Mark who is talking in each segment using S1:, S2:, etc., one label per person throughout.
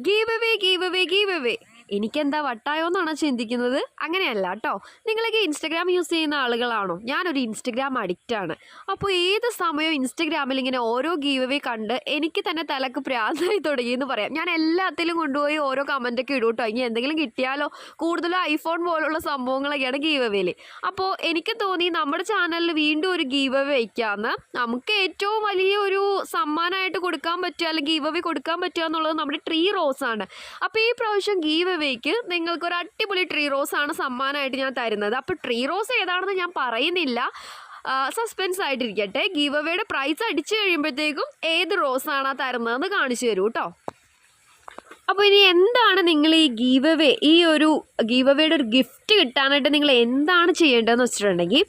S1: Give away give away give away എനിക്കെന്താ വട്ടായോ എന്നാണോ ചിന്തിക്കുന്നത്? അങ്ങനെയല്ല കേട്ടോ. നിങ്ങളൊക്കെ ഇൻസ്റ്റഗ്രാം യൂസ് ചെയ്യുന്ന ആളുകളാണോ? ഞാനൊരു ഇൻസ്റ്റഗ്രാം ആണ്. അപ്പോൾ ഏത് സമയവും ഇൻസ്റ്റഗ്രാമിൽ ഇങ്ങനെ ഓരോ ഗീവവേ കണ്ട് എനിക്ക് തന്നെ തലക്ക് പ്രാന്തായി തുടങ്ങി എന്ന് പറയാം. ഞാൻ എല്ലാത്തിലും കൊണ്ടുപോയി ഓരോ കമന്റൊക്കെ ഇടും കേട്ടോ ഇനി എന്തെങ്കിലും കിട്ടിയാലോ? കൂടുതലും ഐഫോൺ പോലുള്ള സംഭവങ്ങളൊക്കെയാണ് ഗീവവേൽ അപ്പോൾ എനിക്ക് തോന്നി നമ്മുടെ ചാനലിൽ വീണ്ടും ഒരു ഗീവവേ വയ്ക്കാമെന്ന് നമുക്ക് ഏറ്റവും വലിയ ഒരു സമ്മാനമായിട്ട് കൊടുക്കാൻ പറ്റുക അല്ലെങ്കിൽ ഗീവവേ കൊടുക്കാൻ പറ്റുക എന്നുള്ളത് നമ്മുടെ ട്രീ റോസാണ് അപ്പോൾ ഈ പ്രാവശ്യം ഗീവ് അവേക്ക് നിങ്ങൾക്ക് ഒരു അടിപൊളി ട്രീ റോസ് ആണ് സമ്മാനമായിട്ട് ഞാൻ തരുന്നത്. അപ്പോൾ ട്രീ റോസ് ഏതാണെന്ന് ഞാൻ പറയുന്നില്ല. സസ്പെൻസ് ആയിട്ടിരിക്കട്ടെ. ഗീവ് അവയുടെ പ്രൈസ് അടിച്ചു കഴിയുമ്പോഴത്തേക്കും ഏത് റോസാണ് തരുന്നതെന്ന് കാണിച്ചു തരൂ കേട്ടോ അപ്പോൾ ഇനി എന്താണ് നിങ്ങൾ ഈ ഗീവ് അവേ ഈ ഒരു ഗീവ് അവേയുടെ ഒരു ഗിഫ്റ്റ് കിട്ടാനായിട്ട് നിങ്ങൾ എന്താണ് ചെയ്യേണ്ടതെന്ന് വെച്ചിട്ടുണ്ടെങ്കിൽ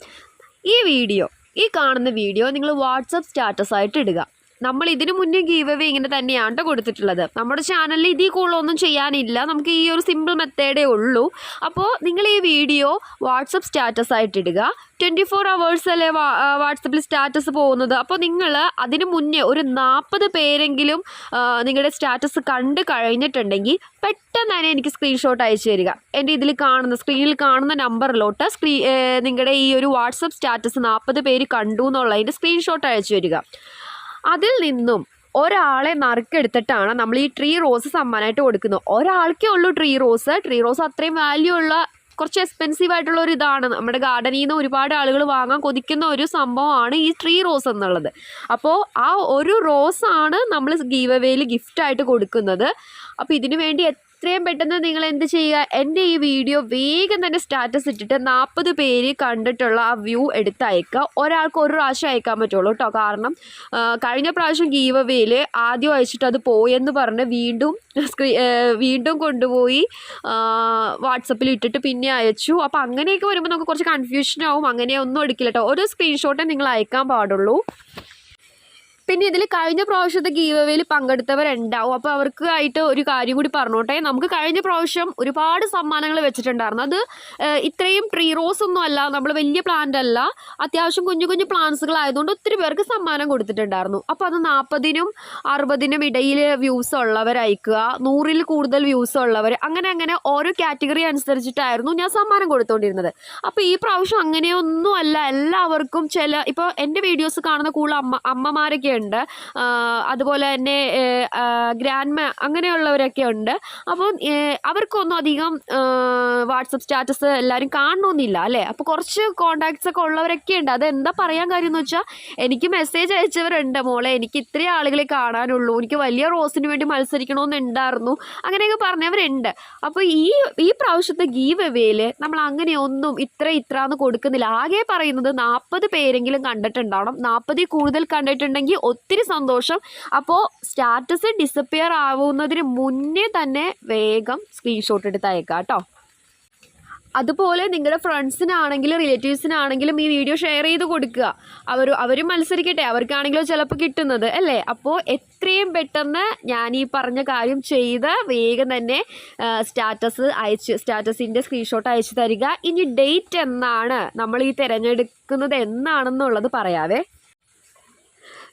S1: ഈ വീഡിയോ ഈ കാണുന്ന വീഡിയോ നിങ്ങൾ വാട്സപ്പ് സ്റ്റാറ്റസ് ആയിട്ട് ഇടുക. നമ്മൾ ഇതിനു മുന്നേ ഗീവ് അവേ ഇങ്ങനെ തന്നെയാണ് ട്ടോ കൊടുത്തിട്ടുള്ളത്. നമ്മുടെ ചാനലിൽ ഇതിൽ കൂടുതലൊന്നും ചെയ്യാനില്ല. നമുക്ക് ഈ ഒരു സിമ്പിൾ മെത്തേഡേ ഉള്ളൂ. അപ്പോൾ നിങ്ങൾ ഈ വീഡിയോ വാട്സപ്പ് സ്റ്റാറ്റസ് ആയിട്ട് ഇടുക. ട്വന്റി ഫോർ അവേഴ്സ് വാട്സപ്പിൽ സ്റ്റാറ്റസ് പോകുന്നത്. അപ്പോൾ നിങ്ങൾ അതിനു മുന്നേ ഒരു നാൽപ്പത് പേരെങ്കിലും നിങ്ങളുടെ സ്റ്റാറ്റസ് കണ്ട് കഴിഞ്ഞിട്ടുണ്ടെങ്കിൽ പെട്ടെന്ന് തന്നെ എനിക്ക് സ്ക്രീൻഷോട്ട് അയച്ചു തരിക. എന്റെ ഇതിൽ കാണുന്ന സ്ക്രീനിൽ കാണുന്ന നമ്പറിലോട്ട് സ്ക്രീ നിങ്ങളുടെ ഈ ഒരു വാട്സപ്പ് സ്റ്റാറ്റസ് നാൽപ്പത് പേര് കണ്ടു എന്നുള്ളതിന്റെ സ്ക്രീൻഷോട്ട് അയച്ചു തരിക. അതിൽ നിന്നും ഒരാളെ നറുക്കെടുത്തിട്ടാണ് നമ്മൾ ഈ ട്രീ റോസ് സമ്മാനമായിട്ട് കൊടുക്കുന്നത്. ഒരാൾക്കേ ഉള്ളൂ ട്രീ റോസ് ട്രീ റോസ് അത്രയും വാല്യൂ ഉള്ള കുറച്ച് എക്സ്പെൻസീവ് ആയിട്ടുള്ള ഒരു ഇതാണ്. നമ്മുടെ ഗാർഡനിൽ നിന്ന് ഒരുപാട് ആളുകൾ വാങ്ങാൻ കൊതിക്കുന്ന ഒരു സംഭവമാണ് ഈ ട്രീ റോസ് എന്നുള്ളത്. അപ്പോൾ ആ ഒരു റോസാണ് നമ്മൾ ഗീവവേയിൽ ഗിഫ്റ്റായിട്ട് കൊടുക്കുന്നത്. അപ്പോൾ ഇതിനു വേണ്ടി എത്രയും പെട്ടെന്ന് നിങ്ങൾ എന്ത് ചെയ്യുക? എന്റെ ഈ വീഡിയോ വേഗം തന്നെ സ്റ്റാറ്റസ് ഇട്ടിട്ട് നാൽപ്പത് പേര് കണ്ടിട്ടുള്ള ആ വ്യൂ എടുത്തയക്കുക. ഒരാൾക്ക് ഒരു പ്രാവശ്യം അയക്കാൻ പറ്റുള്ളൂ കേട്ടോ. കാരണം കഴിഞ്ഞ പ്രാവശ്യം ഗീവ് വേയിൽ ആദ്യം അയച്ചിട്ട് അത് പോയെന്ന് പറഞ്ഞ് വീണ്ടും സ്ക്രീ വീണ്ടും കൊണ്ടുപോയി വാട്സപ്പിൽ ഇട്ടിട്ട് പിന്നെ അയച്ചു. അപ്പോൾ അങ്ങനെയൊക്കെ വരുമ്പോൾ നമുക്ക് കുറച്ച് കൺഫ്യൂഷൻ ആവും. അങ്ങനെ ഒന്നും എടുക്കില്ല കേട്ടോ. ഒരു സ്ക്രീൻഷോട്ടേ നിങ്ങൾ അയക്കാൻ പാടുള്ളൂ. പിന്നെ ഇതിൽ കഴിഞ്ഞ പ്രാവശ്യത്തെ ഗീവ് അവേയിൽ പങ്കെടുത്തവരുണ്ടാവും. അപ്പോൾ അവർക്ക് ആയിട്ട് ഒരു കാര്യം കൂടി പറഞ്ഞോട്ടെ. നമുക്ക് കഴിഞ്ഞ പ്രാവശ്യം ഒരുപാട് സമ്മാനങ്ങൾ വെച്ചിട്ടുണ്ടായിരുന്നു. അത് ഇത്രയും ട്രീ റോസ് ഒന്നും അല്ല നമ്മൾ വലിയ പ്ലാന്റ് അല്ല. അത്യാവശ്യം കുഞ്ഞു കുഞ്ഞു പ്ലാന്റ്സുകൾ ആയതുകൊണ്ട് ഒത്തിരി പേർക്ക് സമ്മാനം കൊടുത്തിട്ടുണ്ടായിരുന്നു. അപ്പോൾ അത് നാൽപ്പതിനും അറുപതിനും ഇടയിൽ വ്യൂസ് ഉള്ളവർ അയക്കുക നൂറിൽ കൂടുതൽ വ്യൂസ് ഉള്ളവർ അങ്ങനെ അങ്ങനെ ഓരോ കാറ്റഗറി അനുസരിച്ചിട്ടായിരുന്നു ഞാൻ സമ്മാനം കൊടുത്തുകൊണ്ടിരുന്നത് അപ്പോൾ ഈ പ്രാവശ്യം അങ്ങനെയൊന്നും അല്ല എല്ലാവർക്കും ചില ഇപ്പോൾ എന്റെ വീഡിയോസ് കാണുന്ന കൂടുതൽ അമ്മ അമ്മമാരൊക്കെ ഉണ്ട്. അതുപോലെ തന്നെ ഗ്രാൻഡ്മ അങ്ങനെയുള്ളവരൊക്കെ ഉണ്ട്. അപ്പോൾ അവർക്കൊന്നും അധികം വാട്സപ്പ് സ്റ്റാറ്റസ് എല്ലാവരും കാണണമെന്നില്ല അല്ലേ? അപ്പോൾ കുറച്ച് കോണ്ടാക്ട്സ് ഒക്കെ ഉള്ളവരൊക്കെ ഉണ്ട്. അത് എന്താ പറയാൻ കാര്യം എന്ന് വെച്ചാൽ എനിക്ക് മെസ്സേജ് അയച്ചവരുണ്ട് മോളെ. എനിക്ക് ഇത്രയും ആളുകളെ കാണാനുള്ളൂ. എനിക്ക് വലിയ റോസിന് വേണ്ടി മത്സരിക്കണമെന്നുണ്ടായിരുന്നു അങ്ങനെയൊക്കെ പറഞ്ഞവരുണ്ട്. അപ്പോൾ ഈ ഈ പ്രാവശ്യത്തെ ഗീവ് എവേയിൽ നമ്മൾ അങ്ങനെയൊന്നും ഇത്ര ഇത്ര എന്ന് കൊടുക്കുന്നില്ല. ആകെ പറയുന്നത് നാൽപ്പത് പേരെങ്കിലും കണ്ടിട്ടുണ്ടാവണം. നാൽപ്പതിൽ കൂടുതൽ കണ്ടിട്ടുണ്ടെങ്കിൽ ഒത്തിരി സന്തോഷം. അപ്പോൾ സ്റ്റാറ്റസ് ഡിസപ്പിയർ ആവുന്നതിന് മുന്നേ തന്നെ വേഗം സ്ക്രീൻഷോട്ട് എടുത്ത് അയക്കാം കേട്ടോ അതുപോലെ നിങ്ങളുടെ ഫ്രണ്ട്സിനാണെങ്കിലും റിലേറ്റീവ്സിനാണെങ്കിലും ഈ വീഡിയോ ഷെയർ ചെയ്ത് കൊടുക്കുക. അവർ അവരും മത്സരിക്കട്ടെ. അവർക്കാണെങ്കിലും ചിലപ്പോൾ കിട്ടുന്നത് അല്ലേ? അപ്പോൾ എത്രയും പെട്ടെന്ന് ഞാൻ ഈ പറഞ്ഞ കാര്യം ചെയ്ത് വേഗം തന്നെ സ്റ്റാറ്റസ് അയച്ച് സ്റ്റാറ്റസിന്റെ സ്ക്രീൻഷോട്ട് അയച്ചു തരിക. ഇനി ഡേറ്റ് എന്നാണ് നമ്മൾ ഈ തിരഞ്ഞെടുക്കുന്നത് എന്നാണെന്നുള്ളത് പറയാവേ.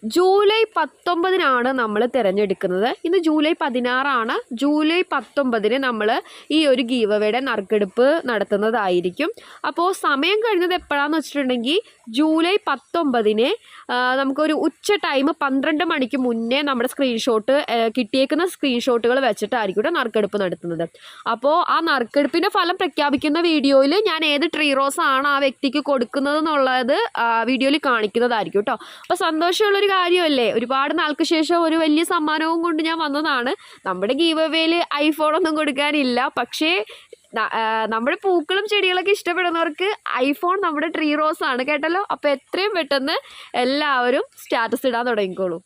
S1: ജൂലൈ പത്തൊമ്പതിനാണ് നമ്മൾ തിരഞ്ഞെടുക്കുന്നത്. ഇന്ന് ജൂലൈ പതിനാറാണ്. ജൂലൈ പത്തൊമ്പതിന് നമ്മൾ ഈ ഒരു ഗീവവയുടെ നറുക്കെടുപ്പ് നടത്തുന്നതായിരിക്കും. അപ്പോൾ സമയം കഴിഞ്ഞത് എപ്പോഴാന്ന് വെച്ചിട്ടുണ്ടെങ്കിൽ ജൂലൈ പത്തൊമ്പതിന് നമുക്കൊരു ഉച്ച ടൈം പന്ത്രണ്ട് മണിക്ക് മുന്നേ നമ്മുടെ സ്ക്രീൻഷോട്ട് കിട്ടിയേക്കുന്ന സ്ക്രീൻഷോട്ടുകൾ വെച്ചിട്ടായിരിക്കും നറുക്കെടുപ്പ് നടത്തുന്നത്. അപ്പോൾ ആ നറുക്കെടുപ്പിന്റെ ഫലം പ്രഖ്യാപിക്കുന്ന വീഡിയോയിൽ ഞാൻ ഏത് ട്രീ റോസ് ആണ് ആ വ്യക്തിക്ക് കൊടുക്കുന്നത് എന്നുള്ളത് വീഡിയോയിൽ കാണിക്കുന്നതായിരിക്കും കേട്ടോ അപ്പോൾ സന്തോഷമുള്ളൊരു കാര്യമല്ലേ? ഒരുപാട് നാൾക്ക് ശേഷം ഒരു വലിയ സമ്മാനവും കൊണ്ട് ഞാൻ വന്നതാണ്. നമ്മുടെ ഗീവ് ഐഫോൺ ഒന്നും കൊടുക്കാനില്ല. പക്ഷേ നമ്മുടെ പൂക്കളും ചെടികളൊക്കെ ഇഷ്ടപ്പെടുന്നവർക്ക് ഐഫോൺ നമ്മുടെ ട്രീ റോസ് ആണ് കേട്ടല്ലോ? അപ്പോൾ എത്രയും പെട്ടെന്ന് എല്ലാവരും സ്റ്റാറ്റസ് ഇടാൻ തുടങ്ങിക്കോളൂ.